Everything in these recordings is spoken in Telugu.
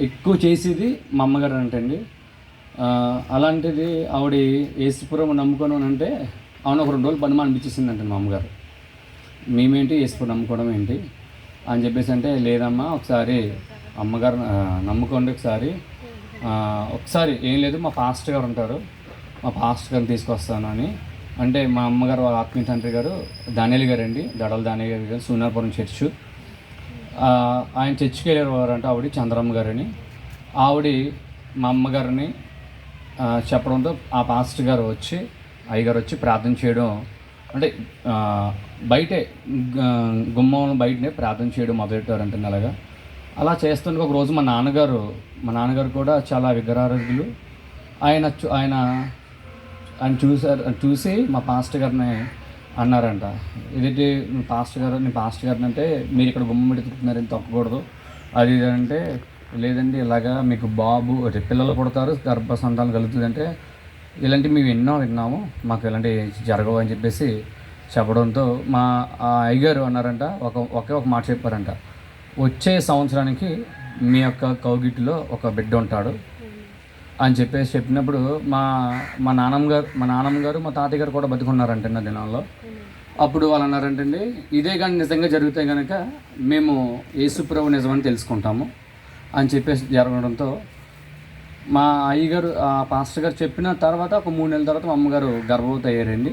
ఎక్కువ చేసేది మా అమ్మగారు అంటండి అలాంటిది ఆవిడ ఏసుపురం నమ్ముకోను అని అంటే అవును ఒక రెండు రోజులు పని అంటే మా అమ్మగారు. మేమేంటి ఏసుపురం నమ్ముకోవడం ఏంటి? అని చెప్పేసి అంటే లేదమ్మా ఒకసారి అమ్మగారు నమ్ముకోండి ఒకసారి. ఒకసారి ఏం లేదు మా ఫాస్ట్ గారు ఉంటారు. మా ఫాస్ట్ గారిని తీసుకొస్తాను అని. అంటే మా అమ్మగారు వాళ్ళ ఆత్మీయ తండ్రి గారు దానేలి గారు అండి దడల దానియల్ గారు గారు చర్చు చర్చ్. ఆయన చర్చికి వెళ్ళేవారు ఆవిడ చంద్రమ్మ గారని. ఆవిడ మా అమ్మగారిని చెప్పడంతో ఆ పాస్టర్ గారు వచ్చి అయ్యగారు వచ్చి ప్రార్థన చేయడం అంటే బయటే గుమ్మం బయటనే ప్రార్థన చేయడం మొదలెట్టారంటే అలాగా. అలా చేస్తుంటే ఒక రోజు మా నాన్నగారు మా నాన్నగారు కూడా చాలా విగ్రహారధులు ఆయన చూ- ఆయన ఆయన చూసారు చూసి మా పాస్టర్ గారిని అన్నారంట. ఇదేంటి నువ్వు పాస్ట్ గారు నేను పాస్ట్ గారిని అంటే మీరు ఇక్కడ గుమ్మం పెట్టుకుంటున్నారని తొక్కకూడదు. అది ఇది అంటే లేదండి ఇలాగా మీకు బాబు అదే పిల్లలు పుడతారు గర్భ సంతానం కలుగుతుంది అంటే ఇలాంటివి మేము ఎన్నో విన్నాము మాకు ఇలాంటివి జరగవు అని చెప్పేసి చెప్పడంతో మా అయ్యగారు అన్నారంట ఒక ఒకే ఒక మాట చెప్పారంట. వచ్చే సంవత్సరానికి మీ యొక్క కౌగిటిలో ఒక బిడ్డ ఉంటాడు. అని చెప్పేసి చెప్పినప్పుడు మా మా నానమ్మ గారు మా నాన్నమ్మ గారు మా తాతయ్య గారు కూడా బతుకున్నారంట నా దినాల్లో అప్పుడు వాళ్ళు అన్నారంటండి ఇదే కానీ నిజంగా జరిగితే కనుక మేము యేసుప్రభు నిజమని తెలుసుకుంటాము అని చెప్పేసి జరగడంతో మా అయ్యగారు ఆ పాస్టర్ గారు చెప్పిన తర్వాత ఒక మూడు నెలల తర్వాత మా అమ్మగారు గర్భవతి అయ్యారండి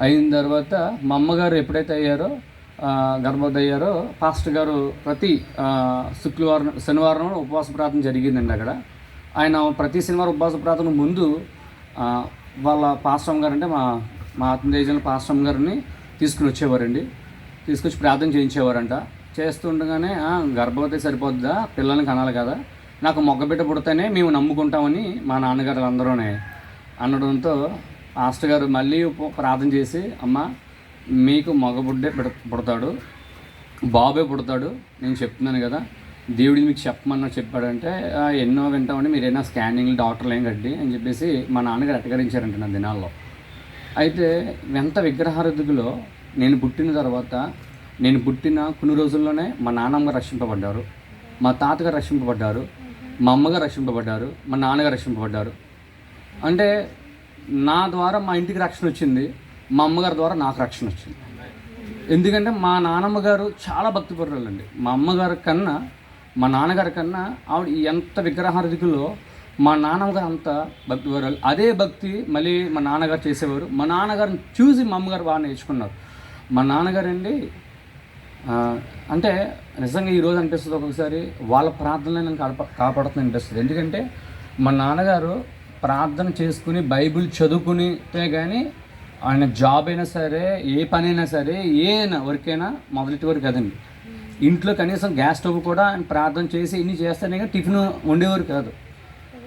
అయిన తర్వాత మా అమ్మగారు ఎప్పుడైతే అయ్యారో గర్భవతి అయ్యారో పాస్టర్ గారు ప్రతి శుక్రవారం శనివారం ఉపవాస ప్రార్థన జరిగిందండి అక్కడ. ఆయన ప్రతి సినిమా ఉపవాస ప్రార్థన ముందు వాళ్ళ పాస్టమ్ గారు అంటే మా మా ఆత్మదేశంలో పాస్టమ్ గారిని తీసుకుని వచ్చేవారండి. తీసుకొచ్చి ప్రార్థన చేయించేవారంట. చేస్తుండగానే గర్భవతి సరిపోద్దా? పిల్లల్ని కనాలి కదా. నాకు మొగ్గబిడ్డ పుడితేనే మేము నమ్ముకుంటామని మా నాన్నగారు అందరూనే అనడంతో ఆస్టర్ గారు మళ్ళీ ప్రార్థన చేసి అమ్మ మీకు మగబుడ్డే పుడ- పుడతాడు. బాబే పుడతాడు. నేను చెప్తున్నాను కదా. దేవుడిని మీకు చెప్పమన్నా చెప్పాడంటే ఎన్నో వింటామండి మీరు స్కానింగ్లు డాక్టర్లు ఏం కట్టి అని చెప్పేసి మా నాన్నగారు అటకరించారంట నా దినాల్లో. అయితే ఎంత విగ్రహారధికులో నేను పుట్టిన తర్వాత నేను పుట్టిన కొన్ని రోజుల్లోనే మా నాన్నమ్మ రక్షింపబడ్డారు మా తాతగారు రక్షింపబడ్డారు మా అమ్మగారు రక్షింపబడ్డారు మా నాన్నగారు రక్షింపబడ్డారు. అంటే నా ద్వారా మా ఇంటికి రక్షణ వచ్చింది మా అమ్మగారి ద్వారా నాకు రక్షణ వచ్చింది. ఎందుకంటే మా నాన్నమ్మ గారు చాలా భక్తిపరులండి మా అమ్మగారి కన్నా మా నాన్నగారి కన్నా ఆవిడ ఎంత విగ్రహార్థికుల్లో మా నాన్నగారు అంత భక్తిపరులు అదే భక్తి మళ్ళీ మా నాన్నగారు చేసేవారు. మా నాన్నగారిని చూసి మా అమ్మగారు బాగా నేర్చుకున్నారు. మా నాన్నగారు అండి అంటే నిజంగా ఈరోజు అనిపిస్తుంది ఒక్కొక్కసారి వాళ్ళ ప్రార్థనలే నేను కాప కాపాడుతుంది అనిపిస్తుంది. ఎందుకంటే మా నాన్నగారు ప్రార్థన చేసుకుని బైబిల్ చదువుకునితే కానీ ఆయన జాబ్ అయినా సరే ఏ పనైనా సరే ఏ వర్క్ అయినా మొదటి వరకు కదండి ఇంట్లో కనీసం గ్యాస్ స్టవ్ కూడా ఆయన ప్రార్థన చేసి ఇన్ని చేస్తేనే కానీ టిఫిన్ వండేవారు కాదు.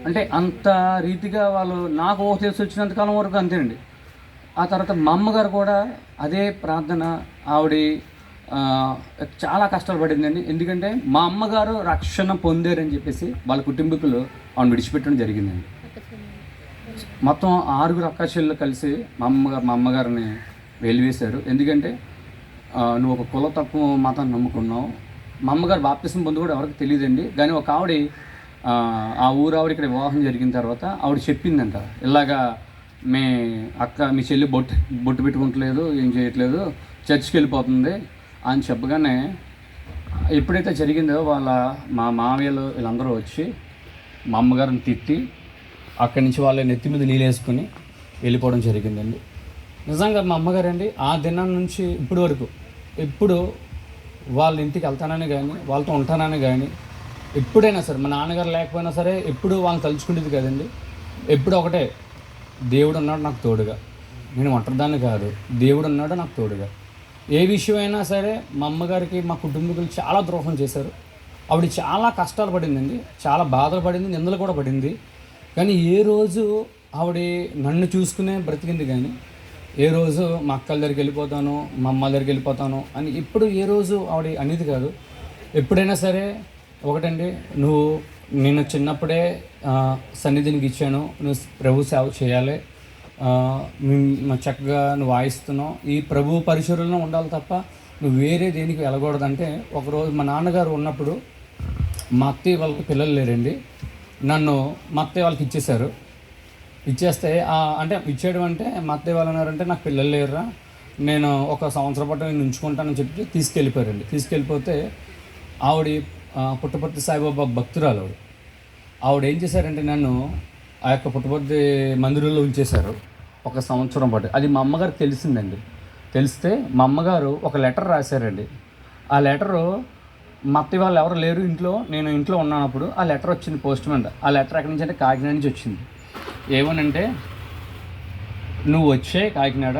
అంటే అంత రీతిగా వాళ్ళు నాకు ఊహ తెలిసి వచ్చినంత కాలం వరకు అంతేనండి. ఆ తర్వాత మా అమ్మగారు కూడా అదే ప్రార్థన ఆవిడ చాలా కష్టాలు పడిందండి ఎందుకంటే మా అమ్మగారు రక్షణ పొందారని చెప్పేసి వాళ్ళ కుటుంబీకులు ఆవిడ విడిచిపెట్టడం జరిగిందండి. మొత్తం ఆరుగురు అక్కాచెల్లెలు కలిసి మా అమ్మగారు మా అమ్మగారిని వెలివేశారు. ఎందుకంటే నువ్వు ఒక కుల తక్కువ మతాన్ని నమ్ముకున్నావు. మా అమ్మగారు బాప్తిసం పొంది కూడా ఎవరికి తెలియదండి. కానీ ఒక ఆవిడ ఆ, ఆ ఊరు ఆవిడ ఇక్కడ వివాహం జరిగిన తర్వాత ఆవిడ చెప్పిందంట. ఇలాగా మీ అక్క మీ చెల్లి బొట్టు బొట్టు పెట్టుకుంటలేదు ఏం చేయట్లేదు చర్చికి వెళ్ళిపోతుంది అని చెప్పగానే ఎప్పుడైతే జరిగిందో వాళ్ళ మా మావయ్యలు వీళ్ళందరూ వచ్చి మా అమ్మగారిని తిట్టి అక్కడి నుంచి వాళ్ళ నెత్తి మీద నీళ్ళేసుకుని వెళ్ళిపోవడం జరిగిందండి. నిజంగా మా అమ్మగారండి ఆ దినం నుంచి ఇప్పటి వరకు ఎప్పుడు వాళ్ళ ఇంటికి వెళ్తానని కానీ వాళ్ళతో ఉంటానని కానీ ఎప్పుడైనా సరే మా నాన్నగారు లేకపోయినా సరే ఎప్పుడు వాళ్ళని తలుచుకునేది కదండి. ఎప్పుడు ఒకటే దేవుడు ఉన్నాడు నాకు తోడుగా. నేను ఒంటరిదాన్ని కాదు. దేవుడు ఉన్నాడు నాకు తోడుగా. ఏ విషయమైనా సరే మా అమ్మగారికి మా కుటుంబీకులు చాలా ద్రోహం చేశారు. ఆవిడ చాలా కష్టాలు పడిందండి. చాలా బాధలు పడింది నిందలు కూడా పడింది. కానీ ఏ రోజు ఆవిడ నన్ను చూసుకునే బ్రతికింది కానీ ఏ రోజు మా అక్కల దగ్గరికి వెళ్ళిపోతాను మా అమ్మ దగ్గరికి వెళ్ళిపోతాను అని ఇప్పుడు ఏ రోజు ఆవిడ అనేది కాదు. ఎప్పుడైనా సరే ఒకటండి నువ్వు నేను చిన్నప్పుడే సన్నిధినికి ఇచ్చాను నువ్వు ప్రభు సేవ చేయాలి చక్కగా నువ్వు వాయిస్తున్నావు ఈ ప్రభు పరిశుభ్రంలో ఉండాలి తప్ప నువ్వు వేరే దేనికి వెళ్ళకూడదంటే ఒకరోజు మా నాన్నగారు ఉన్నప్పుడు మా అత్తయ్య వాళ్ళకి పిల్లలు లేరండి. నన్ను మా అత్తయ్య వాళ్ళకి ఇచ్చేశారు. ఇచ్చేస్తే అంటే ఇచ్చేయడం అంటే మా అత్తయ్య వాళ్ళు అన్నారంటే నాకు పిల్లలు లేరురా. నేను ఒక సంవత్సరం పాటు నేను ఉంచుకుంటానని చెప్పి తీసుకెళ్ళిపోయారండి. తీసుకెళ్ళిపోతే ఆవిడ పుట్టపర్తి సాయిబాబా భక్తురాలు ఆవిడ. ఆవిడ ఏం చేశారంటే నన్ను ఆ యొక్క పుట్టపర్తి మందిరంలో ఉంచేశారు ఒక సంవత్సరం పాటు. అది మా అమ్మగారు తెలిసిందండి. తెలిస్తే మా అమ్మగారు ఒక లెటర్ రాశారండి. ఆ లెటరు మా అత్తయ్య వాళ్ళు ఎవరు లేరు ఇంట్లో నేను ఇంట్లో ఉన్నానప్పుడు ఆ లెటర్ వచ్చింది పోస్ట్ ఆ లెటర్ ఎక్కడి నుంచి అంటే కాకినాడ నుంచి వచ్చింది. ఏమనంటే నువ్వు వచ్చే కాకినాడ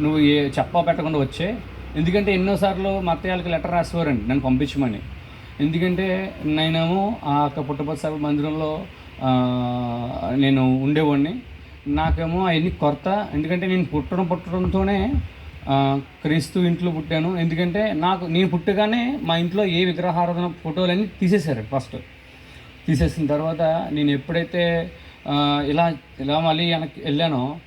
నువ్వు ఏ చెప్పా పెట్టకుండా వచ్చే. ఎందుకంటే ఎన్నోసార్లు మా అత్తయ్యలకి లెటర్ రాసేవారండి నన్ను పంపించమని. ఎందుకంటే నేనేమో ఆ యొక్క పుట్టపతి మందిరంలో నేను ఉండేవాడిని. నాకేమో అవన్నీ కొరత. ఎందుకంటే నేను పుట్టడం పుట్టడంతోనే క్రీస్తు ఇంట్లో పుట్టాను. ఎందుకంటే నాకు నేను పుట్టగానే మా ఇంట్లో ఏ విగ్రహారాధన ఫోటోలన్నీ తీసేశారు ఫస్ట్. తీసేసిన తర్వాత నేను ఎప్పుడైతే ఇలా ఇలా మళ్ళీ వెనక్కి వెళ్ళానో.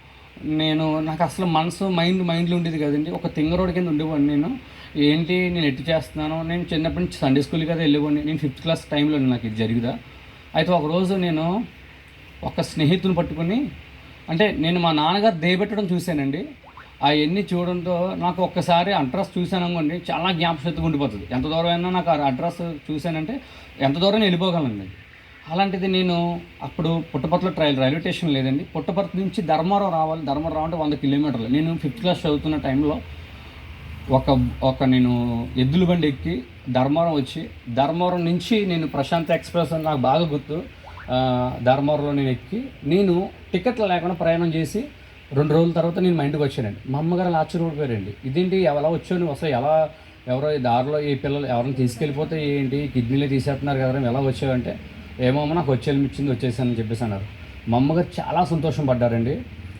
నేను నాకు అసలు మనసు మైండ్ మైండ్లో ఉండేది కదండి. ఒక తింగరోడి కింద ఉండేవాడిని నేను. ఏంటి నేను ఎట్టి చేస్తున్నాను? నేను చిన్నప్పటి నుంచి సండే స్కూల్ కదా వెళ్ళేవాడిని. నేను ఫిఫ్త్ క్లాస్ టైంలో నాకు ఇది జరిగిదా. అయితే ఒకరోజు నేను ఒక స్నేహితుని పట్టుకుని అంటే నేను మా నాన్నగారు దేయబెట్టడం చూశానండి. అవన్నీ చూడడంతో నాకు ఒక్కసారి అడ్రస్ చూశాను అనుకోండి చాలా జ్ఞాపశక్తిగా ఉండిపోతుంది. ఎంత దూరం అయినా నాకు ఆ అడ్రస్ చూశానంటే ఎంత దూరం వెళ్ళిపోగలండి అలాంటిది నేను అప్పుడు పుట్టపర్తిలో ట్రైల్ రైల్వే స్టేషన్ లేదండి. పుట్టపర్తి నుంచి ధర్మవరం రావాలి. ధర్మవరం అంటే వంద కిలోమీటర్లు. నేను ఫిఫ్త్ క్లాస్ చదువుతున్న టైంలో ఒక ఒక నేను ఎద్దుల బండి ఎక్కి ధర్మవరం వచ్చి ధర్మవరం నుంచి నేను ప్రశాంత్ ఎక్స్ప్రెస్ అని నాకు బాగా గుర్తు. ధర్మవరంలో నేను ఎక్కి నేను టికెట్లు లేకుండా ప్రయాణం చేసి రెండు రోజుల తర్వాత నేను మా ఇంటికి వచ్చానండి. మా అమ్మగారు అలా ఆశ్చర్యపడిపోయారండి ఇదేంటి ఎలా వచ్చావు అసలు ఎలా ఎవరో ఈ దారిలో ఈ పిల్లలు ఎవరిని తీసుకెళ్ళిపోతే ఏంటి? కిడ్నీలో తీసేస్తున్నారు కదా ఎలా వచ్చావంటే ఏమో అమ్మ నాకు ఇచ్చింది వచ్చేసానని చెప్పేసి అన్నారు. మా అమ్మగారు చాలా సంతోషం పడ్డారండి.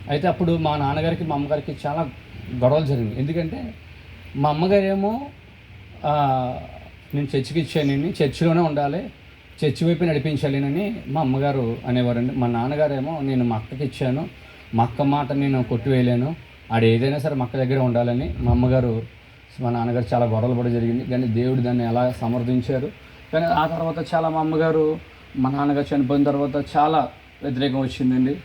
అయితే అప్పుడు మా నాన్నగారికి మా అమ్మగారికి చాలా గొడవలు జరిగింది. ఎందుకంటే మా అమ్మగారేమో ఏమో నేను చర్చికి ఇచ్చానని చర్చిలోనే ఉండాలి చర్చి వైపు నడిపించాలినని మా అమ్మగారు అనేవారండి. మా నాన్నగారేమో నేను మా అక్కకి ఇచ్చాను మా అక్క మాట నేను కొట్టివేయలేను ఆడ ఏదైనా సరే మా అక్క దగ్గర ఉండాలని మా అమ్మగారు మా నాన్నగారు చాలా గొడవలు పడి జరిగింది. కానీ దేవుడు దాన్ని ఎలా సమర్థించారు. కానీ ఆ తర్వాత చాలా మా అమ్మగారు మా నాన్నగారు చనిపోయిన తర్వాత చాలా వ్యతిరేకం వచ్చిందండి.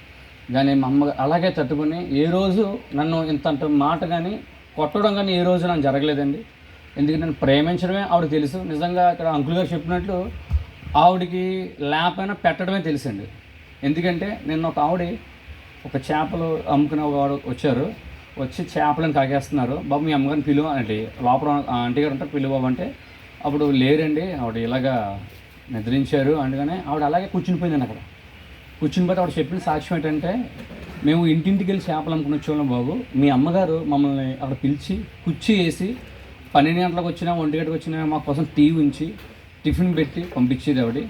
కానీ మా అమ్మ అలాగే తట్టుకుని ఏ రోజు నన్ను ఇంత మాట కానీ కొట్టడం కానీ ఏ రోజు నాకు జరగలేదండి. ఎందుకంటే నన్ను ప్రేమించడమే ఆవిడ తెలుసు. నిజంగా ఇక్కడ అంకుల్ గారు చెప్పినట్లు ఆవిడకి లేపైనా పెట్టడమే తెలుసండి. ఎందుకంటే నిన్న ఒక ఆవిడ ఒక చేపలు అమ్ముకునే ఒక ఆవిడ వచ్చారు. వచ్చి చేపలను కాగేస్తున్నారు. బాబు మీ అమ్మగారిని పిలువ అంటే లోపల ఆంటీ గారు అంటే పిలువ అంటే అప్పుడు లేరండి. ఆవిడ ఇలాగా నిద్రించారు. అందుకనే ఆవిడ అలాగే కూర్చునిపోయిందండి అక్కడ. కూర్చుని పోతే ఆవిడ చెప్పిన సాక్ష్యం ఏంటంటే మేము ఇంటింటికి వెళ్ళి చేపలు అమ్ముకుని వచ్చేవాళ్ళం బాబు. మీ అమ్మగారు మమ్మల్ని అక్కడ పిలిచి కుర్చీ వేసి పన్నెండు గంటలకు వచ్చినా ఒంటి గంటకు వచ్చినా మా కోసం టీ ఉంచి టిఫిన్ పెట్టి పంపించేది ఆవిడ.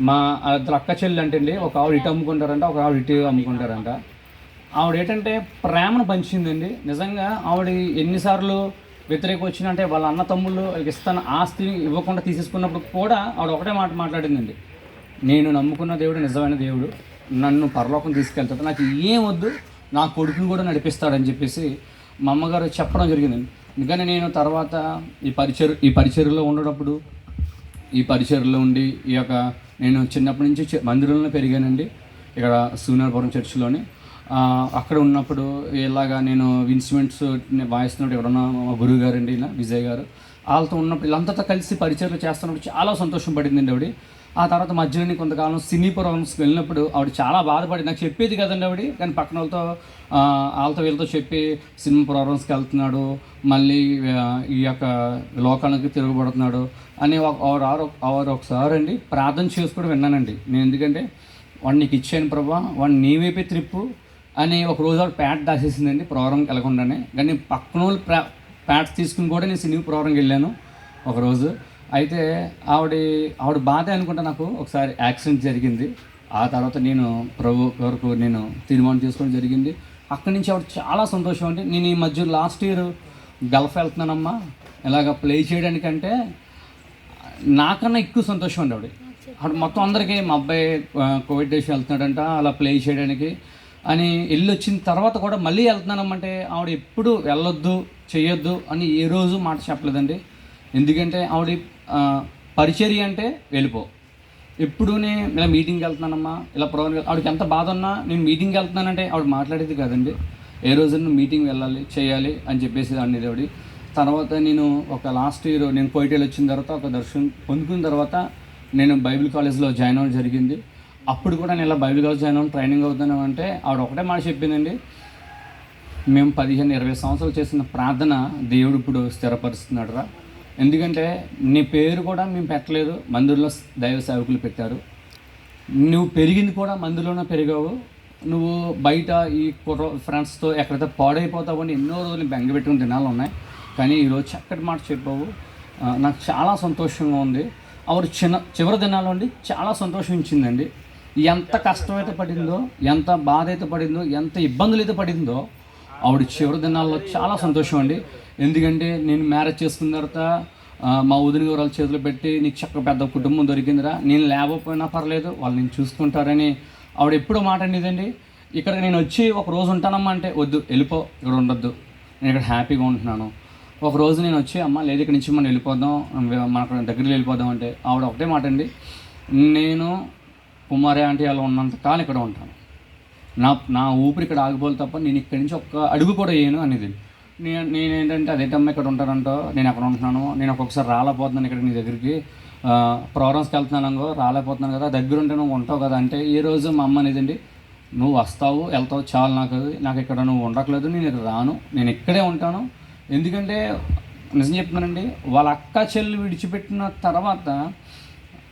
మా ఇద్దరు అక్క చెల్లి అంటే అండి ఒక ఆవిడ ఇటు అమ్ముకుంటారంట ఒక ఆవిడ ఇటు అమ్ముకుంటారంట. ఆవిడ ఏంటంటే ప్రేమను పంచిందండి. నిజంగా ఆవిడ ఎన్నిసార్లు వ్యతిరేకం వచ్చినంటే వాళ్ళ అన్న తమ్ముళ్ళు వాళ్ళకి ఇస్తాను ఆస్తిని ఇవ్వకుండా తీసేసుకున్నప్పుడు కూడా ఆవిడ ఒకటే మాట మాట్లాడిందండి. నేను నమ్ముకున్న దేవుడు నిజమైన దేవుడు. నన్ను పరలోకం తీసుకెళ్తాడు. నాకు ఏం వద్దు. నా కొడుకుని కూడా నడిపిస్తాడని చెప్పేసి మా అమ్మగారు చెప్పడం జరిగిందండి ఎందుకని నేను తర్వాత ఈ పరిచర్ ఈ పరిచర్లో ఉండేటప్పుడు ఈ పరిచర్లో ఉండి ఈ యొక్క నేను చిన్నప్పటి నుంచి మందిరంలో పెరిగానండి. ఇక్కడ సూనారపురం చర్చిలోని. అక్కడ ఉన్నప్పుడు ఇలాగా నేను ఇన్స్ట్రుమెంట్స్ వాయిస్తున్నప్పుడు ఎవరన్నా మా గురువు గారు అండి ఇలా విజయ్ గారు వాళ్ళతో ఉన్నప్పుడు వీళ్ళంతా కలిసి పరిచయం చేస్తున్నప్పుడు చాలా సంతోషం పడిందండి ఆవిడ. ఆ తర్వాత మధ్యలోనే కొంతకాలం సినీ ప్రోగ్రామ్స్కి వెళ్ళినప్పుడు ఆవిడ చాలా బాధపడి నాకు చెప్పేది కదండి ఆవిడ కానీ పక్కన వాళ్ళతో వాళ్ళతో వీళ్ళతో చెప్పి సినిమా ప్రోగ్రామ్స్కి వెళ్తున్నాడు మళ్ళీ ఈ యొక్క లోకానికి తిరగబడుతున్నాడు అని ఒక- ఒకసారి అండి ప్రార్థన చేసి కూడా విన్నానండి. నేను ఎందుకంటే వాడిని నీకు ఇచ్చాను ప్రభా వాడిని నీ వైపే త్రిప్పు అని ఒక రోజు ఆవిడ ప్యాట్ దాసేసిందండి ప్రోగ్రామ్కి వెళ్ళకుండానే. కానీ పక్కన వాళ్ళు ప్యాట్స్ తీసుకుని కూడా నేను సినీ ప్రోగ్రామ్కి వెళ్ళాను ఒకరోజు అయితే ఆవిడ ఆవిడ బాధ అనుకుంటా నాకు ఒకసారి యాక్సిడెంట్ జరిగింది. ఆ తర్వాత నేను ప్రభు వరకు నేను తీర్మానం చేసుకోవడం జరిగింది. అక్కడి నుంచి ఆవిడ చాలా సంతోషం అండి. నేను ఈ మధ్య లాస్ట్ ఇయర్ గల్ఫ్ వెళ్తున్నానమ్మా. ఇలాగ ప్లే చేయడానికంటే నాకన్నా ఎక్కువ సంతోషం అండి ఆవిడ. ఆవిడ మొత్తం అందరికీ మా అబ్బాయి కోవిడ్ డేస్ వెళ్తున్నాడంట అలా ప్లే చేయడానికి. అని వెళ్ళి వచ్చిన తర్వాత కూడా మళ్ళీ వెళ్తున్నానమ్మంటే ఆవిడ ఎప్పుడు వెళ్ళొద్దు చేయొద్దు అని ఏ రోజు మాట చెప్పలేదండి. ఎందుకంటే ఆవిడ పరిచర్య అంటే వెళ్ళిపో. ఎప్పుడు నేను ఇలా మీటింగ్కి వెళ్తున్నానమ్మా ఇలా ప్రోగ్రామ్ ఆవిడకి ఎంత బాధ ఉన్నా నేను మీటింగ్కి వెళ్తున్నానంటే ఆవిడ మాట్లాడేది కాదండి. ఏ రోజు మీటింగ్ వెళ్ళాలి చేయాలి అని చెప్పేసి అనేది ఆవిడ తర్వాత నేను ఒక లాస్ట్ ఇయర్ నేను కోయిటేలు వచ్చిన తర్వాత ఒక దర్శనం పొందుకున్న తర్వాత నేను బైబిల్ కాలేజ్లో జాయిన్ అవ్వడం జరిగింది. అప్పుడు కూడా నేను ఇలా బైబిల్ కాలేజ్ ట్రైనింగ్ అవుతాను అంటే ఆవిడ ఒకటే మాట చెప్పిందండి. మేము పదిహేను ఇరవై సంవత్సరాలు చేసిన ప్రార్థన దేవుడు ఇప్పుడు స్థిరపరుస్తున్నాడు రా ఎందుకంటే నీ పేరు కూడా మేము పెట్టలేదు మందిరంలో దైవ సేవకులు పెట్టారు. నువ్వు పెరిగింది కూడా మందిరంలోనే పెరిగావు. నువ్వు బయట ఈ కుర్ర ఫ్రెండ్స్తో ఎక్కడైతే పాడైపోతావు అని ఎన్నో రోజులు బెంగపెట్టుకుని దినాలు ఉన్నాయి. కానీ ఈరోజు చక్కటి మాట చెప్పావు. నాకు చాలా సంతోషంగా ఉంది. ఆవిడ చిన్న చివరి దినాలు అండి చాలా సంతోషించిందండి. ఎంత కష్టం అయితే పడిందో ఎంత బాధ అయితే పడిందో ఎంత ఇబ్బందులు అయితే పడిందో ఆవిడ చివరి దినాల్లో చాలా సంతోషం అండి. ఎందుకంటే నేను మ్యారేజ్ చేసుకున్న తర్వాత మా వదిన గారు వాళ్ళ పెట్టి నీకు చక్క పెద్ద కుటుంబం దొరికిందిరా నేను లేకపోయినా పర్లేదు వాళ్ళు నేను చూసుకుంటారని ఆవిడ ఎప్పుడూ మాట అనేదండి. ఇక్కడ నేను వచ్చి ఒక రోజు ఉంటానమ్మా అంటే వద్దు వెళ్ళిపో ఇక్కడ ఉండొద్దు నేను ఇక్కడ హ్యాపీగా ఉంటున్నాను. ఒక రోజు నేను వచ్చి అమ్మ లేదు ఇక్కడ నుంచి మనం వెళ్ళిపోదాం మన దగ్గరికి వెళ్ళిపోదాం అంటే ఆవిడ ఒకటే మాట అండి. నేను కుమారి అంటే అలా ఉన్నంత కాలం ఇక్కడ ఉంటాను. నా నా ఊపిరి ఇక్కడ ఆగిపోవాలి తప్ప నేను ఇక్కడి నుంచి ఒక్క అడుగు కూడా వేయను అనేది. నేను నేనేంటంటే ఏంటంటే ఇక్కడ ఉంటానంటో నేను అక్కడ ఉంటున్నాను నేను ఒక్కొక్కసారి రాలేకపోతున్నాను ఇక్కడ నీ దగ్గరికి. ప్రోగ్రామ్స్కి వెళ్తున్నాను అనుకో రాలేకపోతున్నాను కదా దగ్గర ఉంటే నువ్వు ఉంటావు కదా అంటే ఈ రోజు మా అమ్మ అనేదండి నువ్వు వస్తావు వెళ్తావు చాలు నాకు నాకు ఇక్కడ నువ్వు ఉండట్లేదు నేను ఇక్కడ రాను నేను ఇక్కడే ఉంటాను. ఎందుకంటే నిజం చెప్తున్నానండి వాళ్ళ అక్క చెల్లి విడిచిపెట్టిన తర్వాత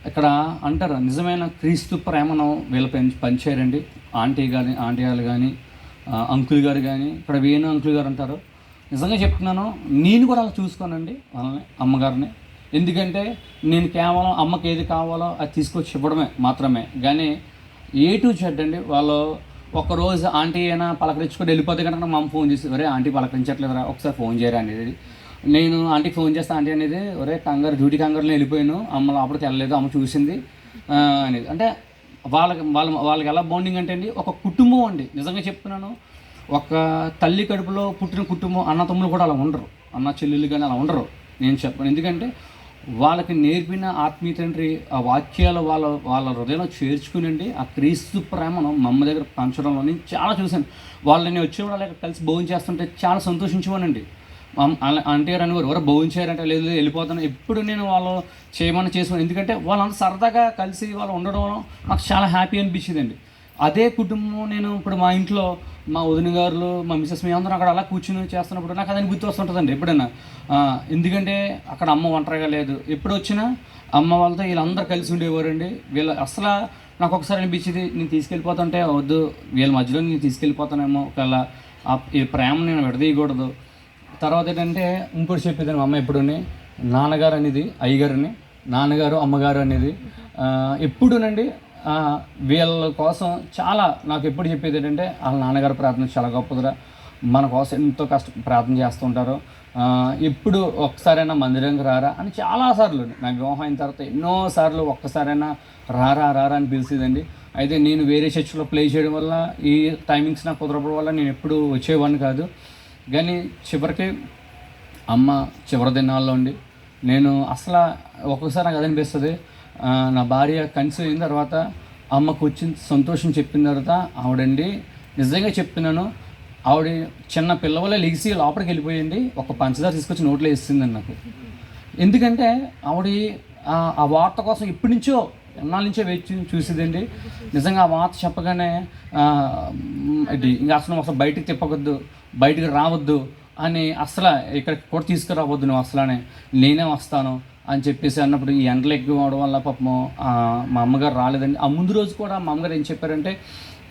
ఇక్కడ అంటారు నిజమైన క్రీస్తు ప్రేమను వీళ్ళు పెంచి పంచారండి ఆంటీ కానీ ఆంటీ గారు కానీ అంకుల్ గారు కానీ ఇక్కడ వేణు అంకుల్ గారు అంటారు. నిజంగా చెప్తున్నాను నేను కూడా అలా చూసుకోనండి వాళ్ళని అమ్మగారిని. ఎందుకంటే నేను కేవలం అమ్మకి ఏది కావాలో అది తీసుకొచ్చి ఇవ్వడమే మాత్రమే. కానీ ఏ టు జెడ్ అండి వాళ్ళు ఒకరోజు ఆంటీ అయినా పలకరించుకొని వెళ్ళిపోతే కనుక మా ఫోన్ చేసి వరే ఆంటీ పలకరించట్లేదురా ఒకసారి ఫోన్ చేయరా అనేది. నేను ఆంటీకి ఫోన్ చేస్తా ఆంటీ అనేది ఒరే కంగారు డ్యూటీ కంగారులో వెళ్ళిపోయాను. అమ్మ లోపలికి వెళ్ళలేదు అమ్మ చూసింది. అనేది. అంటే వాళ్ళకి వాళ్ళ వాళ్ళకి ఎలా బాండింగ్ అంటే అండి ఒక కుటుంబం అండి. నిజంగా చెప్తున్నాను ఒక తల్లి కడుపులో పుట్టిన కుటుంబం అన్న తమ్ములు కూడా అలా ఉండరు. అన్న చెల్లెళ్ళు కానీ అలా ఉండరు. నేను చెప్పను. ఎందుకంటే వాళ్ళకి నేర్పిన ఆత్మీయ తండ్రి ఆ వాక్యాలు వాళ్ళ వాళ్ళ హృదయంలో చేర్చుకునండి. ఆ క్రీస్తు ప్రేమను మమ్మ దగ్గర పంచడంలో నేను చాలా చూశాను. వాళ్ళని వచ్చి కూడా కలిసి భోజనం చేస్తుంటే చాలా సంతోషించేవానండి అంటే అని ఎవరు భోజనం లేదు వెళ్ళిపోతాను. ఎప్పుడు నేను వాళ్ళు చేయమని చేసుకున్నాను ఎందుకంటే వాళ్ళంతా సరదాగా కలిసి వాళ్ళు ఉండడం నాకు చాలా హ్యాపీ అనిపించిందండి. అదే కుటుంబం నేను ఇప్పుడు మా ఇంట్లో మా వదిన గారులు మా మిసెస్ మీ అందరం అక్కడ అలా కూర్చుని చేస్తున్నప్పుడు నాకు అదని గుర్తు వస్తుంటుందండి ఎప్పుడైనా. ఎందుకంటే అక్కడ అమ్మ ఒంటరిగా లేదు. ఎప్పుడు వచ్చినా అమ్మ వాళ్ళతో వీళ్ళందరూ కలిసి ఉండేవారండి. వీళ్ళ అసలు నాకు ఒకసారి అనిపించింది నేను తీసుకెళ్ళిపోతుంటే వద్దు వీళ్ళ మధ్యలో నేను తీసుకెళ్ళిపోతానేమో. ఒకవేళ ఈ ప్రేమ నేను విడదీయకూడదు. తర్వాత ఏంటంటే ఇంకోటి చెప్పేది మా అమ్మ ఎప్పుడుని? నాన్నగారు అనేది అయ్యగారిని. నాన్నగారు అమ్మగారు అనేది ఎప్పుడునండి వీళ్ళ కోసం చాలా నాకు ఎప్పుడు చెప్పేది ఏంటంటే వాళ్ళ నాన్నగారు ప్రార్థన చాలా గొప్పదిరా. మన కోసం ఎంతో కష్ట ప్రార్థన చేస్తుంటారు ఎప్పుడు ఒక్కసారైనా మందిరంకి రారా అని చాలాసార్లు నా వివాహం అయిన తర్వాత ఎన్నోసార్లు ఒక్కసారైనా రారా రారా అని పిలిచేదండి. అయితే నేను వేరే చర్చిలో ప్లే చేయడం వల్ల ఈ టైమింగ్స్ నాకు కుదరపడం వల్ల నేను ఎప్పుడు వచ్చేవాడిని కాదు. కానీ చివరికి అమ్మ చివరి దినాల్లో ఉండి నేను అసలు ఒక్కొక్కసారి నాకు అదనిపిస్తుంది నా భార్య కన్సీవ్ అయిన తర్వాత అమ్మకు వచ్చిన సంతోషం చెప్పిన తర్వాత ఆవిడండి నిజంగా చెప్తున్నాను ఆవిడ చిన్న పిల్లవలే లెగిసి లోపలికి వెళ్ళిపోయింది ఒక పంచదార తీసుకొచ్చి నోట్లో వేసిందండి నాకు. ఎందుకంటే ఆవిడ ఆ- వార్త కోసం ఇప్పటి నుంచో ఎన్నాళ్ళ నుంచో వేచి చూసేదండి. నిజంగా ఆ వార్త చెప్పగానే ఇది ఇంకా అసలు అసలు బయటికి తిప్పకొద్దు బయటికి రావద్దు అని అసలు ఇక్కడ కూడా తీసుకురావద్దు నువ్వు అసలనే నేనే వస్తాను అని చెప్పేసి అన్నప్పుడు ఈ ఎండలు ఎక్కువ అవడం వల్ల పాపం మా అమ్మగారు రాలేదండి. ఆ ముందు రోజు కూడా మా అమ్మగారు ఏం చెప్పారంటే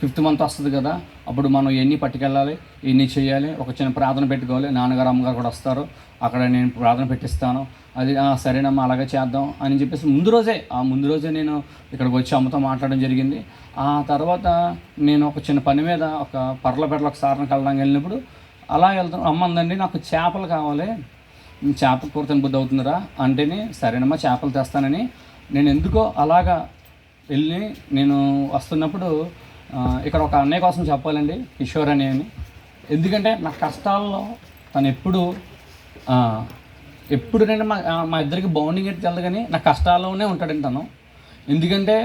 ఫిఫ్త్ మంత్ వస్తుంది కదా అప్పుడు మనం ఎన్ని పట్టుకెళ్ళాలి ఎన్ని చేయాలి ఒక చిన్న ప్రార్థన పెట్టుకోవాలి నాన్నగారు అమ్మగారు కూడా వస్తారు అక్కడ నేను ప్రార్థన పెట్టిస్తాను అది సరేనమ్మా అలాగే చేద్దాం అని చెప్పేసి ముందు రోజే ఆ ముందు రోజే నేను ఇక్కడికి వచ్చి అమ్మతో మాట్లాడడం జరిగింది. ఆ తర్వాత నేను ఒక చిన్న పని మీద ఒక పర్లపేటలో ఒక సారణకి వెళ్ళడానికి వెళ్ళినప్పుడు అలా వెళ్తాను అమ్మందండి నాకు చేపలు కావాలి. చేపల కూర తినబుద్ధి అవుతుందిరా. అంటేనే సరేనమ్మా చేపలు తెస్తానని నేను ఎందుకో అలాగా వెళ్ళి నేను వస్తున్నప్పుడు ఇక్కడ ఒక అన్నయ్య కోసం చెప్పాలండి కిషోర్ అని అని ఎందుకంటే నా కష్టాల్లో తను ఎప్పుడు ఎప్పుడు నేను మా మా ఇద్దరికి బౌండింగ్ అయితే తెలదు కానీ నా కష్టాల్లోనే ఉంటాడండి తను ఎందుకంటే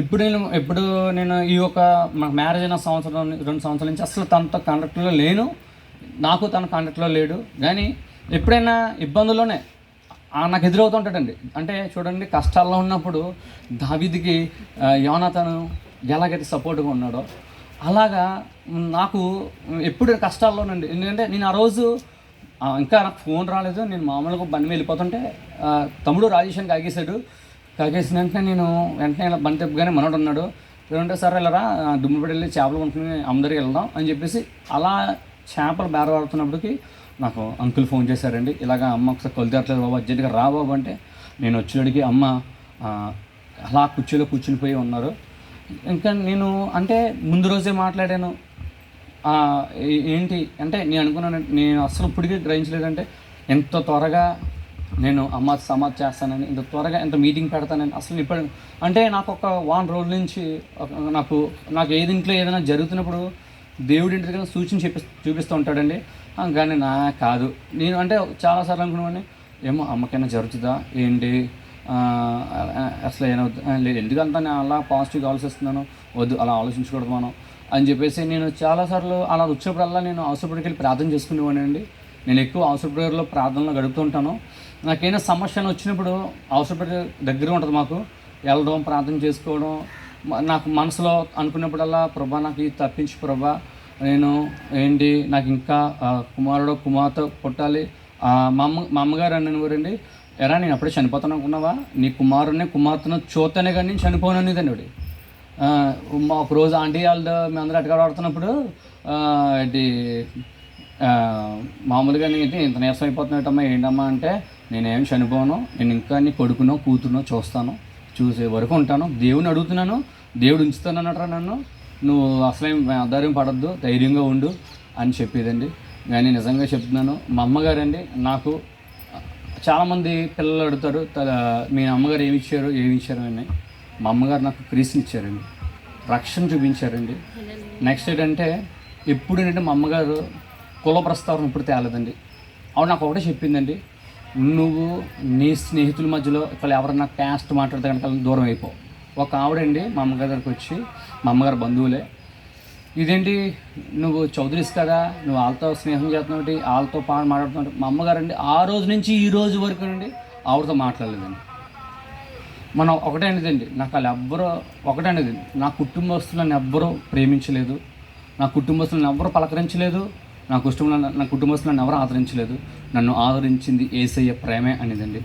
ఇప్పుడు నేను ఎప్పుడు నేను ఈ యొక్క మాకు మ్యారేజ్ అయిన సంవత్సరం రెండు సంవత్సరాల నుంచి అసలు తనతో కాంటాక్ట్లో లేను. నాకు తన కాంటాక్ట్లో లేడు. కానీ ఎప్పుడైనా ఇబ్బందుల్లోనే నాకు ఎదురవుతూ ఉంటాడండి. అంటే చూడండి కష్టాల్లో ఉన్నప్పుడు దావిదికి యోనాతను ఎలాగైతే సపోర్ట్గా ఉన్నాడో అలాగా నాకు ఎప్పుడు కష్టాల్లోనండి ఎందుకంటే నేను ఆ రోజు ఇంకా నాకు ఫోన్ రాలేదు. నేను మామూలుగా బండి వెళ్ళిపోతుంటే తమ్ముడు రాజేష్ అని కాగేశాడు. కాగేసిన వెంటనే నేను వెంటనే ఇలా బండి తెప్పగానే మనోడు ఉన్నాడు. ఏమంటే సార్ ఇలా దుమ్ముపడి వెళ్ళి చేపలు కొనుక్కుని అందరికి వెళ్దాం అని చెప్పేసి అలా చేపలు బేరవాడుతున్నప్పటికి నాకు అంకుల్ ఫోన్ చేశారండి. ఇలాగ అమ్మ ఒకసారి కొలితేరట్లేదు బాబు అర్జెంటుగా రా బాబు అంటే నేను వచ్చేటికి అమ్మ అలా కుర్చీలో కూర్చునిపోయి ఉన్నారు. ఇంకా నేను అంటే ముందు రోజే మాట్లాడాను. ఏంటి? అంటే నేను అనుకున్నాను నేను అసలు ఇప్పటికీ గ్రహించలేదంటే ఎంత త్వరగా నేను అమ్మ సమాధి చేస్తానని ఇంత త్వరగా ఎంత మీటింగ్ పెడతానని అసలు ఇప్పుడు అంటే నాకు ఒక వాన్ రోజుల నుంచి నాకు నాకు ఏది ఇంట్లో ఏదైనా జరుగుతున్నప్పుడు దేవుడి ఇంటి దగ్గర సూచన చెప్పి చూపిస్తూ ఉంటాడండి. కానీ నా కాదు. నేను అంటే చాలాసార్లు అనుకున్నాను ఏమో అమ్మకైనా జరుగుతుందా? ఏంటి? అసలు ఏమవుతుంది లేదు ఎందుకంతా నేను అలా పాజిటివ్గా ఆలోచిస్తున్నాను? వద్దు అలా ఆలోచించకూడదు మనం. అని చెప్పేసి నేను చాలాసార్లు అలా వచ్చినప్పుడల్లా నేను అవసరపడికి వెళ్ళి ప్రార్థన చేసుకునేవాడినండి. అండి నేను ఎక్కువ అవసరపడిలో ప్రార్థనలో గడుపుతుంటాను నాకైనా సమస్య అని వచ్చినప్పుడు అవసరపడి దగ్గర ఉంటుంది మాకు. వెళ్ళడం ప్రార్థన చేసుకోవడం నాకు మనసులో అనుకున్నప్పుడల్లా ప్రభా నాకు ఇది తప్పించి ప్రభా నేను ఏంటి నాకు ఇంకా కుమారుడు కుమార్తె పుట్టాలి. మా అమ్మ మా అమ్మగారు అన్నవారండి ఎరా నేను అప్పుడే చనిపోతాను అనుకున్నావా? నీ కుమారుని కుమార్తెను చూస్తేనే కానీ నేను చనిపోను అనేదండి మా ఒక రోజు ఆంటీ వాళ్ళతో మేము అందరూ అటుగా ఆడుతున్నప్పుడు ఏంటి మామూలుగా ఏంటి ఇంత నీరసం అయిపోతున్నట్టమ్మా ఏంటమ్మా అంటే నేనేం చనిపోను నేను ఇంకా నీ కొడుకునో కూతురునో చూస్తాను చూసే వరకు ఉంటాను. దేవుని అడుగుతున్నాను దేవుడు ఉంచుతానన్నట్రా నన్ను. నువ్వు అసలేం ఆధార్యం పడద్దు ధైర్యంగా ఉండు అని చెప్పేదండి. కానీ నిజంగా చెప్తున్నాను మా అమ్మగారండి నాకు చాలామంది పిల్లలు అడుగుతారు మీ అమ్మగారు ఏమి ఇచ్చారు ఏమి ఇచ్చారు అని. మా అమ్మగారు నాకు క్రీస్తుని ఇచ్చారండి. రక్షణ చూపించారండి. నెక్స్ట్ ఏంటంటే ఎప్పుడు ఏంటంటే మా అమ్మగారు కుల ప్రస్తావన ఇప్పుడు తేలేదండి. ఆవిడ నాకు ఒకటే చెప్పిందండి నువ్వు నీ స్నేహితుల మధ్యలో ఇక్కడ ఎవరన్నా క్యాస్ట్ మాట్లాడితే కనుక దూరం అయిపో. ఒక ఆవిడండి మా అమ్మగారి దగ్గరికి వచ్చి మా అమ్మగారు బంధువులే ఇదేంటి నువ్వు చౌదరీస్ కదా నువ్వు వాళ్ళతో స్నేహం చేస్తున్నావు వాళ్ళతో పాడు మాట్లాడుతున్నావు. మా అమ్మగారు అండి ఆ రోజు నుంచి ఈ రోజు వరకు అండి ఆవిడతో మాట్లాడలేదండి. మనం ఒకటైనదండి నాకు వాళ్ళు ఎవ్వరూ ఒకటే అనేది నా కుటుంబస్తులను ఎవ్వరూ ప్రేమించలేదు. నా కుటుంబస్తులను ఎవ్వరూ పలకరించలేదు. నా కుటుంబం నా కుటుంబస్తులను ఎవరు ఆదరించలేదు. నన్ను ఆదరించింది ఏసయ్య ప్రేమే అనేదండి.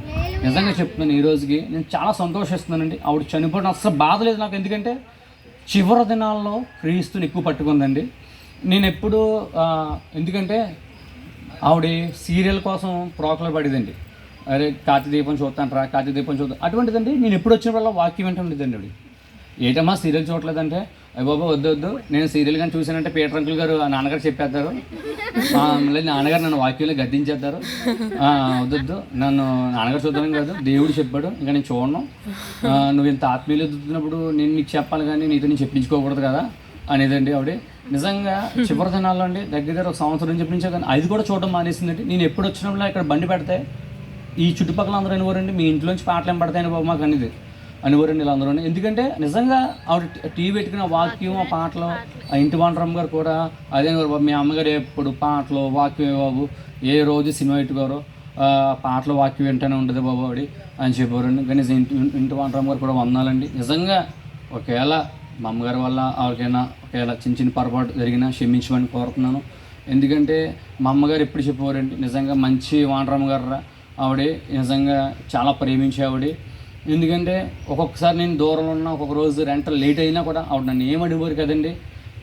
నిజంగా చెప్తున్నాను ఈ రోజుకి నేను చాలా సంతోషిస్తున్నానండి. ఆవిడ చనిపోవడం అసలు బాధ లేదు నాకు. ఎందుకంటే చివరి దినాల్లో క్రీస్తుని ఎక్కువ పట్టుకుందండి. నేను ఎప్పుడు ఎందుకంటే ఆవిడ సీరియల్ కోసం ప్రోకలు పడేదండి. అరే కార్తీ దీపం చూస్తాను రా కార్తీ దీపం చూద్దాం అటువంటిదండి నేను ఎప్పుడు వచ్చినప్పుడల్లా వాక్యం వెంట ఉండేదండి ఆవిడ ఏటమ్మా సీరియల్ చూడలేదంటే అయ్య బాబా వద్దు వద్దు నేను సీరియల్ కానీ చూశానంటే పీటర్ అంకుల్ గారు ఆ నాన్నగారు చెప్పేస్తారు. మళ్ళీ నాన్నగారు నన్ను వాక్యంలో గద్దించేస్తారు. వద్దొద్దు నన్ను నాన్నగారు చూద్దామని కాదు దేవుడు చెప్పాడు ఇంకా నేను చూడను. నువ్వు ఇంత ఆత్మీయులు ఎదుగుతున్నప్పుడు నేను నీకు చెప్పాలి కానీ నీతో నేను చెప్పించుకోకూడదు కదా అనేదండి ఆవిడ. నిజంగా చివరి దినాల్లో అండి దగ్గర దగ్గర ఒక సంవత్సరం చెప్పించా కానీ అది కూడా చూడడం మానేసిందండి. నేను ఎప్పుడు వచ్చినప్పుడు ఇక్కడ బండి పెడితే ఈ చుట్టుపక్కల అందరూ అనేవారండి మీ ఇంట్లోంచి పాటలు ఏం పడతాయని బాబు మాకు అనేది. అనేవారండి వీళ్ళందరూ ఎందుకంటే నిజంగా ఆవిడ టీవీ పెట్టుకున్న వాక్యం ఆ పాటలు ఆ ఇంటి వంటరమ్మ గారు కూడా అదే బాబు. మీ అమ్మగారు ఎప్పుడు పాటలు వాక్యం బాబు. ఏ రోజు సినిమా పెట్టుకోరు పాటలు వాక్యం వింటూనే ఉంటుంది బాబు ఆవిడ అని చెప్పేవారండి కానీ ఇంటి ఇంటి వంటరమ్మ గారు కూడా వందాలండి. నిజంగా ఒకవేళ మా అమ్మగారి వల్ల ఆవిడకైనా ఒకవేళ చిన్న చిన్న పొరపాటు జరిగినా క్షమించమని కోరుతున్నాను. ఎందుకంటే మా అమ్మగారు ఎప్పుడు చెప్పేవారండి నిజంగా మంచి వానరమ్మ గారు రా. ఆవిడే నిజంగా చాలా ప్రేమించే ఆవిడే. ఎందుకంటే ఒక్కొక్కసారి నేను దూరంలో ఉన్న ఒక్కొక్క రోజు రెంటల్ లేట్ అయినా కూడా ఆవిడ నన్ను ఏమడిపోరు కదండి.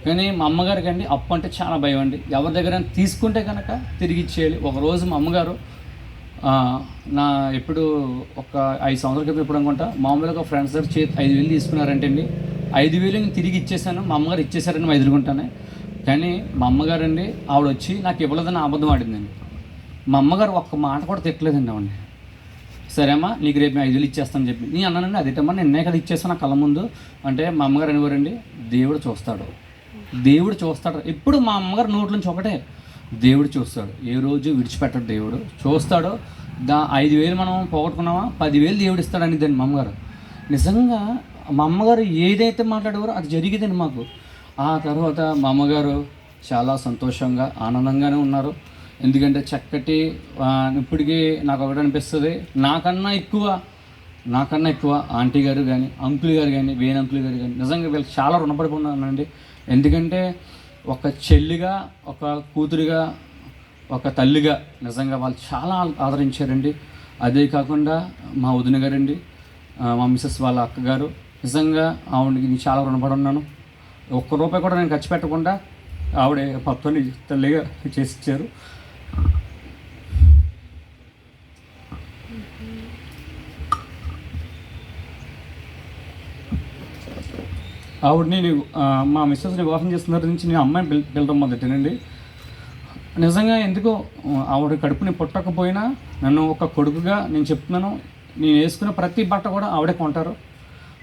కానీ మా అమ్మగారికి అండి అప్పు అంటే చాలా భయం అండి. ఎవరి దగ్గర తీసుకుంటే కనుక తిరిగి ఇచ్చేయాలి. ఒక రోజు మా అమ్మగారు నా ఎప్పుడు ఒక ఐదు సంవత్సరాల క్రితం ఎప్పుడు అనుకుంటా మామూలుగా ఫ్రెండ్స్ దగ్గర చేతి ఐదు వేలు తీసుకున్నారంటే అండి. ఐదు వేలు నేను తిరిగి ఇచ్చేసాను. మా అమ్మగారు ఇచ్చేసారని మా ఎదుర్కొంటానే. కానీ మా అమ్మగారు అండి ఆవిడ వచ్చి నాకు ఇవ్వలేదని అబద్ధం ఆడిందండి. మా అమ్మగారు ఒక్క మాట కూడా తిట్టలేదండి ఆవిడ సరేమ్మా నీకు రేపు ఐదు వేలు ఇచ్చేస్తాను చెప్పి. నేను అన్నానండి అదేటమ్మా నిన్నే కదా ఇచ్చేస్తాను నా కళ్ళ ముందు. అంటే మా అమ్మగారు అనేవారండి దేవుడు చూస్తాడు. దేవుడు చూస్తాడు. ఎప్పుడు మా అమ్మగారు నోట్ల నుంచి ఒకటే దేవుడు చూస్తాడు. ఏ రోజు విడిచిపెట్టడు దేవుడు. చూస్తాడు. దా ఐదు వేలు మనం పోగొట్టుకున్నామా? పదివేలు దేవుడు ఇస్తాడని దాన్ని మా అమ్మగారు. నిజంగా మా అమ్మగారు ఏదైతే మాట్లాడేవారో అది జరిగేదండి మాకు. ఆ తర్వాత మా అమ్మగారు చాలా సంతోషంగా ఆనందంగానే ఉన్నారు. ఎందుకంటే చక్కటి ఇప్పటికీ నాకు ఒకటి అనిపిస్తుంది. నాకన్నా ఎక్కువ నాకన్నా ఎక్కువ ఆంటీ గారు కానీ అంకుల్ గారు కానీ వేణు అంకుల్ గారు కానీ నిజంగా వీళ్ళకి చాలా రుణపడిపోతున్నానండి. ఎందుకంటే ఒక చెల్లిగా ఒక కూతురిగా ఒక తల్లిగా నిజంగా వాళ్ళు చాలా ఆదరించారండి. అదే కాకుండా మా వదిన గారండి మా మిస్సెస్ వాళ్ళ అక్కగారు నిజంగా ఆవిడకి నేను చాలా రుణపడి ఉన్నాను ఒక్క రూపాయి కూడా నేను ఖర్చు పెట్టకుండా ఆవిడ పప్పుని తల్లిగా చేసి ఆవిడని నేను- మా మిస్సెస్ని వివాహం చేస్తున్న నుంచి నేను అమ్మాయిని పిల్ పిలవడం మొదటినండి నిజంగా ఎందుకో ఆవిడ కడుపుని పుట్టకపోయినా నన్ను ఒక కొడుకుగా నేను చెప్తున్నాను. నేను వేసుకున్న ప్రతి బట్ట కూడా ఆవిడే కొంటారు.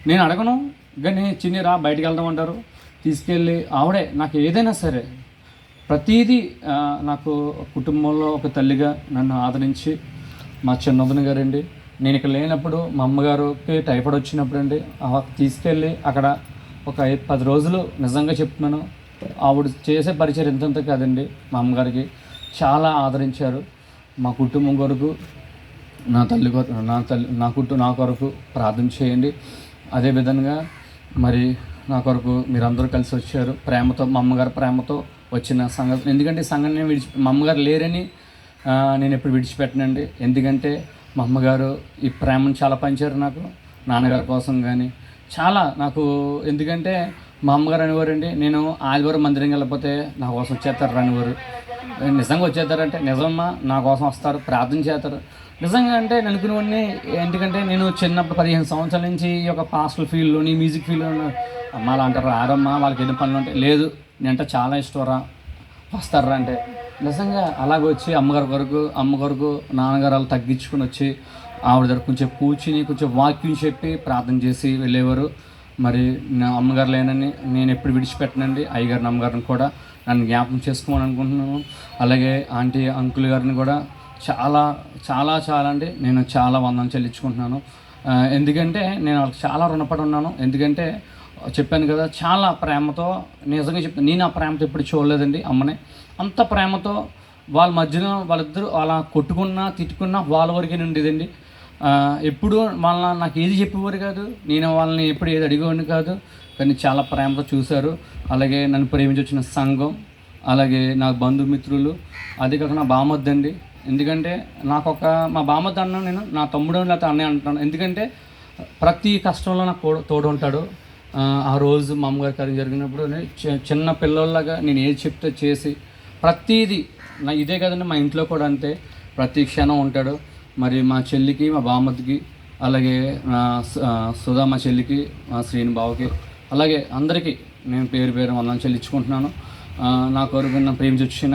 నేను అడగను కానీ చిన్ని రా బయటికి వెళ్దాం అంటారు. తీసుకెళ్ళి ఆవిడే నాకు ఏదైనా సరే ప్రతీదీ నాకు కుటుంబంలో ఒక తల్లిగా నన్ను ఆదరించి మా చిన్నదన గారండి. నేను ఇక్కడ లేనప్పుడు మా అమ్మగారికి టైఫాయిడ్ వచ్చినప్పుడు అండి తీసుకెళ్ళి అక్కడ ఒక ఐదు పది రోజులు నిజంగా చెప్తున్నాను. ఆవిడ చేసే పరిచయం ఎంతంత కాదండి. మా అమ్మగారికి చాలా ఆదరించారు. మా కుటుంబం కొరకు నా తల్లి కొరకు నా తల్లి నా కుటుంబ నా కొరకు ప్రార్థన చేయండి. అదేవిధంగా మరి నా కొరకు మీరందరూ కలిసి వచ్చారు. ప్రేమతో మా అమ్మగారు ప్రేమతో వచ్చిన సంగతి. ఎందుకంటే ఈ నేను విడిచి మా అమ్మగారు లేరని నేను ఎప్పుడు విడిచిపెట్టనండి. ఎందుకంటే మా అమ్మగారు ఈ ప్రేమను చాలా పంచారు నాకు. నాన్నగారి కోసం కానీ చాలా నాకు ఎందుకంటే మా అమ్మగారు అనేవారండి నేను ఆదివారం మందిరం వెళ్ళకపోతే నా కోసం వచ్చేస్తారు అనేవారు. నిజంగా వచ్చేస్తారంటే నిజమ్మా నా కోసం వస్తారు ప్రార్థన చేస్తారు. నిజంగా అంటే నేను అనుకునేవాడిని ఎందుకంటే నేను చిన్నప్పుడు పదిహేను సంవత్సరాల నుంచి ఈ యొక్క పాస్టల్ ఫీల్డ్లోని మ్యూజిక్ ఫీల్డ్లో అమ్మ అలా అంటారు ఆరమ్మ వాళ్ళకి ఎన్ని పనులు ఉంటాయి లేదు నేనంటే చాలా ఇష్టం రా వస్తారా అంటే. నిజంగా అలాగ వచ్చి అమ్మగారి కొరకు అమ్మ కొరకు నాన్నగారు వాళ్ళు తగ్గించుకుని వచ్చి ఆవిడ దగ్గర కొంచెం కూర్చుని కొంచెం వాక్యం చెప్పి ప్రార్థన చేసి వెళ్ళేవారు. మరి నా అమ్మగారు లేనని నేను ఎప్పుడు విడిచిపెట్టనండి. అయ్యగారిని అమ్మగారిని కూడా నన్ను జ్ఞాపకం చేసుకోమని అనుకుంటున్నాను అలాగే ఆంటీ అంకుల్ గారిని కూడా చాలా చాలా చాలా అండి. నేను చాలా వందనం చెల్లించుకుంటున్నాను. ఎందుకంటే నేను వాళ్ళకి చాలా రుణపడి ఉన్నాను. ఎందుకంటే చెప్పాను కదా చాలా ప్రేమతో నిజంగా చెప్తాను నేను ఆ ప్రేమతో ఎప్పుడు చూడలేదండి అమ్మని. అంత ప్రేమతో వాళ్ళ మధ్యన వాళ్ళిద్దరూ అలా కొట్టుకున్నా తిట్టుకున్నా వాళ్ళ వరకే ఉండేదండి ఎప్పుడు వాళ్ళ నాకు ఏది చెప్పేవారు కాదు. నేను వాళ్ళని ఎప్పుడు ఏది అడిగేవాడిని కాదు. కానీ చాలా ప్రేమతో చూశారు. అలాగే నన్ను ప్రేమించి వచ్చిన సంఘం అలాగే నా బంధుమిత్రులు అది కాక నా బామద్దండి ఎందుకంటే నాకు ఒక మా బామద్ద అన్న నేను నా తమ్ముడు లేకపోతే అన్నయ్య అంటున్నాను ఎందుకంటే ప్రతి కష్టంలో నాకు తోడు ఉంటాడు ఆ, రోజు మా అమ్మగారి కార్యం జరిగినప్పుడు చిన్న పిల్లల్లాగా నేను ఏది చెప్తే చేసి ప్రతీది నా ఇదే కదండి మా ఇంట్లో కూడా అంతే. ప్రతి క్షణం ఉంటాడు. మరి మా చెల్లికి మా బామ్మతికి అలాగే నా సుధా మా చెల్లికి మా శ్రీని బావకి అలాగే అందరికీ నేను పేరు పేరు వందనం చెల్లించుకుంటున్నాను. నా కొరకు నా ప్రేమించి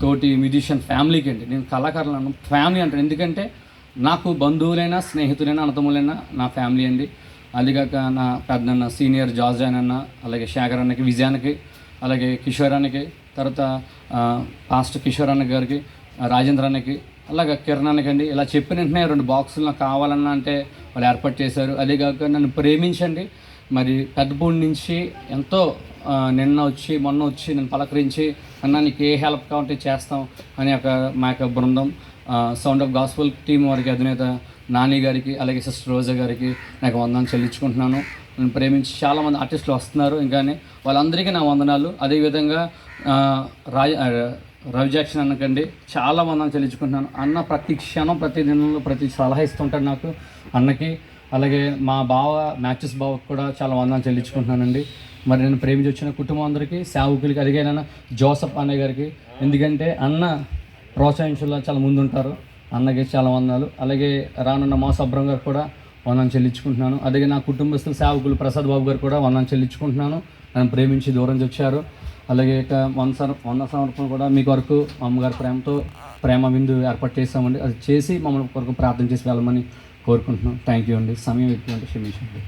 తోటి మ్యూజిషియన్ ఫ్యామిలీకి అండి. నేను కళాకారులను ఫ్యామిలీ అంటాను. ఎందుకంటే నాకు బంధువులైనా స్నేహితులైనా అన్నతములైనా నా ఫ్యామిలీ అండి. అదిగాక నా పెద్దన్న సీనియర్ జార్జ్ అన్న అలాగే శేఖర్ అన్నకి విజయానికి అలాగే కిషోర్ అన్నకి తర్వాత పాస్టర్ కిషోర్ అన్న గారికి రాజేంద్ర అన్నకి అలాగే కిరణ్ అన్నకండి అండి ఇలా చెప్పిన వెంటనే రెండు బాక్సులు నాకు కావాలన్నా అంటే వాళ్ళు ఏర్పాటు చేశారు. అదేగాక నన్ను ప్రేమించండి. మరి పెద్దపూడి నుంచి ఎంతో నిన్న వచ్చి మొన్న వచ్చి నన్ను పలకరించి అన్న నీకు ఏ హెల్ప్ కావాలంటే చేస్తాం అని ఒక మా యొక్క బృందం సౌండ్ ఆఫ్ గాస్పుల్ టీం వారికి అధినేత నాని గారికి అలాగే సిస్టర్ రోజా గారికి నాకు వందనం చెల్లించుకుంటున్నాను. నన్ను ప్రేమించి చాలామంది ఆర్టిస్టులు వస్తున్నారు. ఇంకానే వాళ్ళందరికీ నా వందనాలు. అదేవిధంగా రాజ రవి జాక్షన్ అన్నకండి. చాలా వందనాలు చెల్లించుకుంటున్నాను. అన్న ప్రతి క్షణం ప్రతి దినంలో ప్రతి సలహా ఇస్తుంటాడు నాకు అన్నకి. అలాగే మా బావ మ్యాచెస్ బావకు కూడా చాలా వందనాలు చెల్లించుకుంటున్నానండి. మరి నేను ప్రేమించి వచ్చిన కుటుంబం అందరికీ సేవకులకి అడిగాను జోసఫ్ అన్నయ్య గారికి. ఎందుకంటే అన్న ప్రోత్సహించడంలో చాలా ముందు ఉంటారు అన్నకి చాలా వందనాలు. అలాగే రానున్న మా సబ్రం గారు కూడా వందనం చెల్లించుకుంటున్నాను. అలాగే నా కుటుంబస్తులు సేవకులు ప్రసాద్ బాబు గారు కూడా వందనం చెల్లించుకుంటున్నాను. నన్ను ప్రేమించి దూరం వచ్చారు. అలాగే ఇక వంద సమ వంద సమర్పణ కూడా మీ కొరకు అమ్మగారి ప్రేమతో ప్రేమ విందు ఏర్పాటు చేస్తామండి అది చేసి మమ్మల్ని కొరకు ప్రార్థన చేసి వెళ్ళమని కోరుకుంటున్నాం. థ్యాంక్ యూ అండి. సమయం ఎక్కువ అంటే క్షమించండి.